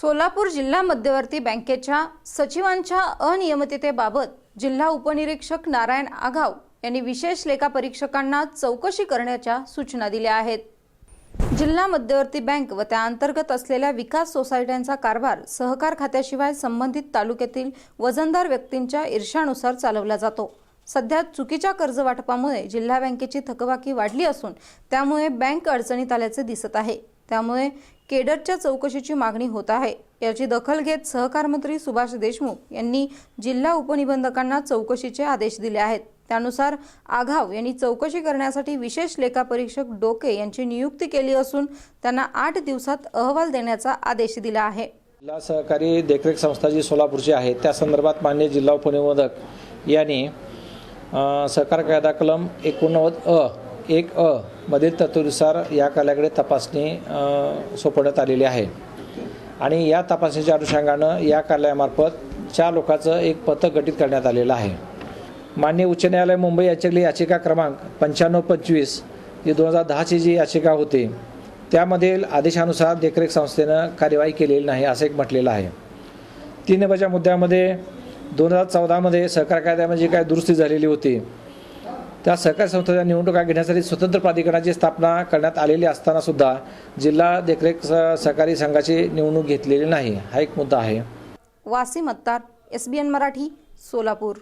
सोलापूर जिल्हा मध्यवर्ती बँकेच्या सचिवांच्या अनियमिततेबाबत जिल्हा उपनिरीक्षक नारायण आघाव यांनी विशेष लेखा परीक्षकांना चौकशी करण्याच्या सूचना दिल्या आहेत. जिल्हा मध्यवर्ती बँक व त्या अंतर्गत असलेल्या विकास सोसायट्यांचा कारभार सहकार खात्याशिवाय संबंधित तालुक्यातील वजनदार व्यक्तींच्या ईर्षानुसार चालवला जातो. सध्या चुकीच्या कर्ज वाटपामुळे जिल्हा बँकेची थकबाकी वाढली असून त्यामुळे बँक अडचणीत आल्याचे दिसत आहे. त्यामुळे केडरच्या चौकशीची मागणी होत आहे. याची दखल घेत सहकार मंत्री सुभाष देशमुख यांनी जिल्हा उपनिबंधकांना चौकशीचे आदेश दिले आहेत. त्यानुसार आघाव यांनी चौकशी करण्यासाठी विशेष लेखापरीक्षक डोके यांची नियुक्ती केली असून त्यांना आठ दिवसात अहवाल देण्याचा आदेश दिला आहे. जिल्हा सहकारी देखरेख संस्था जी सोलापूरची आहे त्या संदर्भात मान्य जिल्हा उपनिबंधक यांनी सहकार कायदा कलम एकोणनव्वद अ एक अ मधील तरतुदीनुसार या कलाकडे तपासणी सोपवण्यात आलेली आहे. आणि या तपासणीच्या अनुषंगानं या कार्यालयामार्फत चार लोकांचं एक पथक गठीत करण्यात आलेलं आहे. मान्य उच्च न्यायालय मुंबई याच्यातली याचिका क्रमांक पंच्याण्णव पंचवीस जी दोन हजार दहाची जी याचिका होती त्यामधील आदेशानुसार देखरेख संस्थेनं कार्यवाही केलेली नाही असं एक म्हटलेलं आहे. तीन नंबरच्या मुद्द्यामध्ये दोन हजार चौदामध्ये सहकार कायद्यामध्ये जी काय दुरुस्ती झालेली होती त्या सहकारी संस्थेच्या निवडणुका घेण्यासाठी स्वतंत्र प्राधिकरणाची स्थापना करण्यात आलेली असताना सुद्धा जिल्हा देखरेख स- सहकारी संघाची निवडणूक घेतलेली नाही. हा एक मुद्दा आहे. वासी मतदार S B N Marathi Solapur.